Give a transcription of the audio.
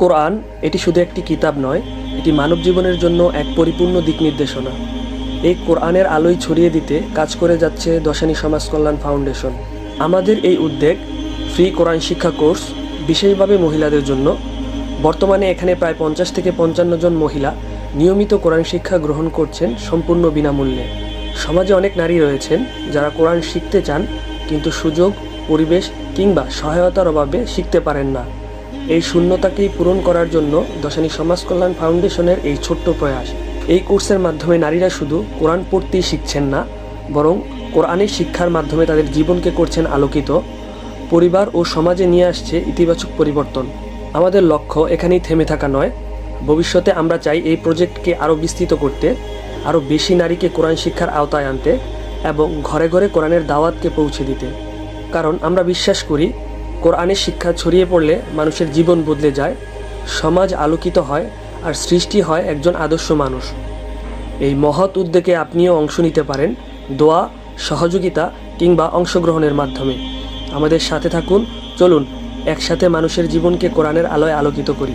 কোরআন, এটি শুধু একটি কিতাব নয়, এটি মানব জীবনের জন্য এক পরিপূর্ণ দিক নির্দেশনা। এই কোরআনের আলোয় ছড়িয়ে দিতে কাজ করে যাচ্ছে দশানী সমাজ কল্যাণ ফাউন্ডেশন। আমাদের এই উদ্যোগ, ফ্রি কোরআন শিক্ষা কোর্স, বিশেষভাবে মহিলাদের জন্য। বর্তমানে এখানে প্রায় পঞ্চাশ থেকে পঞ্চান্ন জন মহিলা নিয়মিত কোরআন শিক্ষা গ্রহণ করছেন সম্পূর্ণ বিনামূল্যে। সমাজে অনেক নারী রয়েছেন যারা কোরআন শিখতে চান, কিন্তু সুযোগ, পরিবেশ কিংবা সহায়তার অভাবে শিখতে পারেন না। এই শূন্যতাকেই পূরণ করার জন্য দশানী সমাজ কল্যাণ ফাউন্ডেশনের এই ছোট্ট প্রয়াস। এই কোর্সের মাধ্যমে নারীরা শুধু কোরআন পড়তেই শিখছেন না, বরং কোরআনের শিক্ষার মাধ্যমে তাদের জীবনকে করছেন আলোকিত। পরিবার ও সমাজে নিয়ে আসছে ইতিবাচক পরিবর্তন। আমাদের লক্ষ্য এখানেই থেমে থাকা নয়। ভবিষ্যতে আমরা চাই এই প্রজেক্টকে আরও বিস্তৃত করতে, আরও বেশি নারীকে কোরআন শিক্ষার আওতায় আনতে এবং ঘরে ঘরে কোরআনের দাওয়াতকে পৌঁছে দিতে। কারণ আমরা বিশ্বাস করি কোরআনের শিক্ষা ছড়িয়ে পড়লে মানুষের জীবন বদলে যায়, সমাজ আলোকিত হয় আর সৃষ্টি হয় একজন আদর্শ মানুষ। এই মহৎ উদ্যোগে আপনিও অংশ নিতে পারেন দোয়া, সহযোগিতা কিংবা অংশগ্রহণের মাধ্যমে। আমাদের সাথে থাকুন, চলুন, একসাথে মানুষের জীবনকে কোরআনের আলোয় আলোকিত করি।